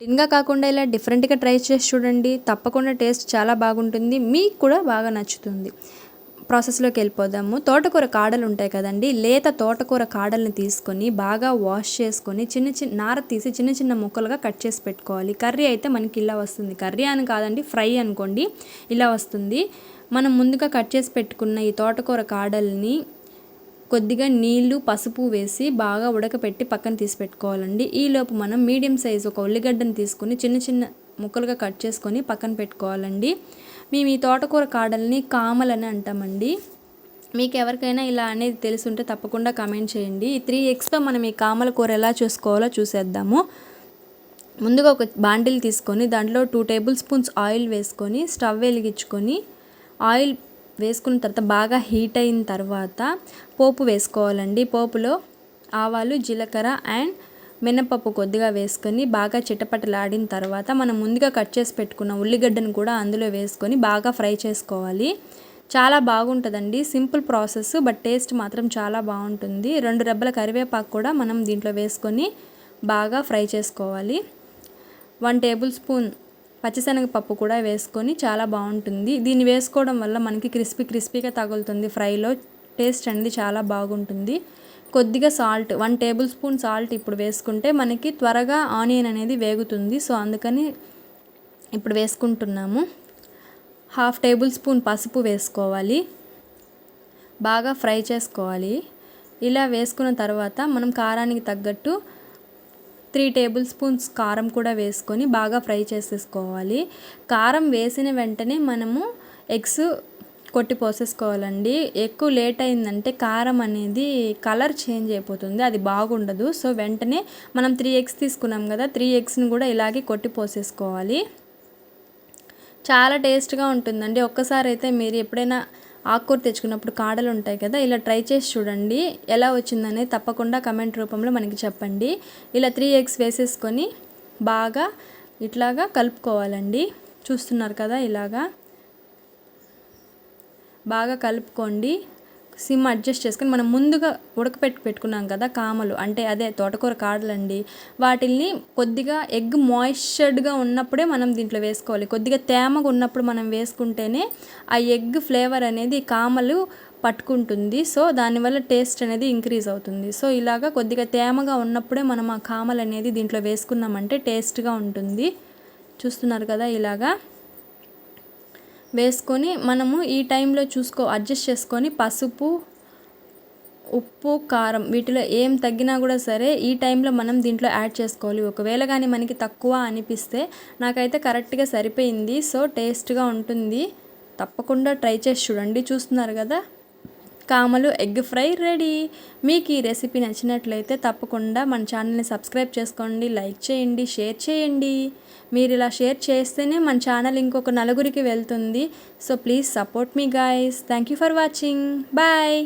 డిన్గా కాకుండా ఇలా డిఫరెంట్గా ట్రై చేసి చూడండి. తప్పకుండా టేస్ట్ చాలా బాగుంటుంది. మీకు కూడా బాగా నచ్చుతుంది. ప్రాసెస్లోకి వెళ్ళిపోదాము. తోటకూర కాడలు ఉంటాయి కదండి. లేత తోటకూర కాడల్ని తీసుకొని బాగా వాష్ చేసుకొని చిన్న చిన్న నార తీసి చిన్న చిన్న ముక్కలుగా కట్ చేసి పెట్టుకోవాలి. కర్రీ అయితే మనకి ఇలా వస్తుంది. కర్రీ అని కాదండి ఫ్రై అనుకోండి ఇలా వస్తుంది. మనం ముందుగా కట్ చేసి పెట్టుకున్న ఈ తోటకూర కాడల్ని కొద్దిగా నీళ్ళు పసుపు వేసి బాగా ఉడకపెట్టి పక్కన తీసి పెట్టుకోవాలండి. ఈలోపు మనం మీడియం సైజు ఒక ఉల్లిగడ్డను తీసుకుని చిన్న చిన్న ముక్కలుగా కట్ చేసుకొని పక్కన పెట్టుకోవాలండి. మేము ఈ తోటకూర కాడల్ని కామలని అంటామండి. మీకు ఎవరికైనా ఇలా అనేది తెలుసుంటే తప్పకుండా కామెంట్ చేయండి. ఈ త్రీ ఎగ్స్లో మనం ఈ కామల కూర ఎలా చేసుకోవాలో చూసేద్దాము. ముందుగా ఒక బాండిల్ తీసుకొని దాంట్లో టూ టేబుల్ స్పూన్స్ ఆయిల్ వేసుకొని స్టవ్ వెలిగించుకొని ఆయిల్ వేసుకున్న తర్వాత బాగా హీట్ అయిన తర్వాత పోపు వేసుకోవాలండి. పోపులో ఆవాలు జీలకర్ర అండ్ మినపప్పు కొద్దిగా వేసుకొని బాగా చిటపటలాడిన తర్వాత మనం ముందుగా కట్ చేసి పెట్టుకున్న ఉల్లిగడ్డను కూడా అందులో వేసుకొని బాగా ఫ్రై చేసుకోవాలి. చాలా బాగుంటుందండి. సింపుల్ ప్రాసెస్ బట్ టేస్ట్ మాత్రం చాలా బాగుంటుంది. రెండు రెబ్బల కరివేపాకు కూడా మనం దీంట్లో వేసుకొని బాగా ఫ్రై చేసుకోవాలి. వన్ టేబుల్ స్పూన్ పచ్చిశనగపప్పు కూడా వేసుకొని చాలా బాగుంటుంది. దీన్ని వేసుకోవడం వల్ల మనకి క్రిస్పీ క్రిస్పీగా తగులుతుంది. ఫ్రైలో టేస్ట్ అనేది చాలా బాగుంటుంది. కొద్దిగా salt one tablespoon salt ఇప్పుడు వేసుకుంటే మనకి త్వరగా ఆనియన్ అనేది వేగుతుంది. సో అందుకని ఇప్పుడు వేసుకుంటున్నాము. హాఫ్ టేబుల్ స్పూన్ పసుపు వేసుకోవాలి. బాగా ఫ్రై చేసుకోవాలి. ఇలా వేసుకున్న తర్వాత మనం కారానికి తగ్గట్టు త్రీ టేబుల్ స్పూన్స్ కారం కూడా వేసుకొని బాగా ఫ్రై చేసేసుకోవాలి. కారం వేసిన వెంటనే మనము ఎగ్స్ కొట్టి పోసేసుకోవాలండి. ఎక్కువ లేట్ అయిందంటే కారం అనేది కలర్ చేంజ్ అయిపోతుంది అది బాగుండదు. సో వెంటనే మనం త్రీ ఎగ్స్ తీసుకున్నాం కదా త్రీ ఎగ్స్ని కూడా ఇలాగే కొట్టి పోసేసుకోవాలి. చాలా టేస్ట్గా ఉంటుందండి. ఒక్కసారి అయితే మీరు ఎప్పుడైనా ఆకుకూర తెచ్చుకున్నప్పుడు కాడలు ఉంటాయి కదా ఇలా ట్రై చేసి చూడండి. ఎలా వచ్చిందనేది తప్పకుండా కమెంట్ రూపంలో మనకి చెప్పండి. ఇలా త్రీ ఎగ్స్ వేసేసుకొని బాగా ఇట్లాగా కలుపుకోవాలండి. చూస్తున్నారు కదా ఇలాగా. బాగా కలుపుకోండి. సిమ్ అడ్జస్ట్ చేసుకొని మనం ముందుగా ఉడకపెట్టి పెట్టుకున్నాం కదా కామలు. అంటే అదే తోటకూర కాడలండి. వాటిల్ని కొద్దిగా ఎగ్ మాయిశ్చర్డ్గా ఉన్నప్పుడే మనం దీంట్లో వేసుకోవాలి. కొద్దిగా తేమగా ఉన్నప్పుడు మనం వేసుకుంటేనే ఆ ఎగ్ ఫ్లేవర్ అనేది కామలు పట్టుకుంటుంది. సో దానివల్ల టేస్ట్ అనేది ఇంక్రీజ్ అవుతుంది. సో ఇలాగా కొద్దిగా తేమగా ఉన్నప్పుడే మనం ఆ కామలు అనేది దీంట్లో వేసుకున్నామంటే టేస్ట్గా ఉంటుంది. చూస్తున్నారు కదా ఇలాగా. వేసుకొని మనము ఈ టైంలో చూసుకో అడ్జస్ట్ చేసుకొని పసుపు ఉప్పు కారం వీటిలో ఏం తగ్గినా కూడా సరే ఈ టైంలో మనం దీంట్లో యాడ్ చేసుకోవాలి. ఒకవేళ కానీ మనకి తక్కువ అనిపిస్తే నాకైతే కరెక్ట్గా సరిపోయింది. సో టేస్ట్గా ఉంటుంది. తప్పకుండా ట్రై చేసి చూడండి. చూస్తున్నారు కదా? కామలు ఎగ్ ఫ్రై రెడీ. మీకు ఈ రెసిపీ నచ్చినట్లయితే తప్పకుండా మన ఛానల్ని సబ్స్క్రైబ్ చేసుకోండి లైక్ చేయండి షేర్ చేయండి. మీరు ఇలా షేర్ చేస్తేనే మన ఛానల్ ఇంకొక నలుగురికి వెళ్తుంది. So please support me guys thank you for watching bye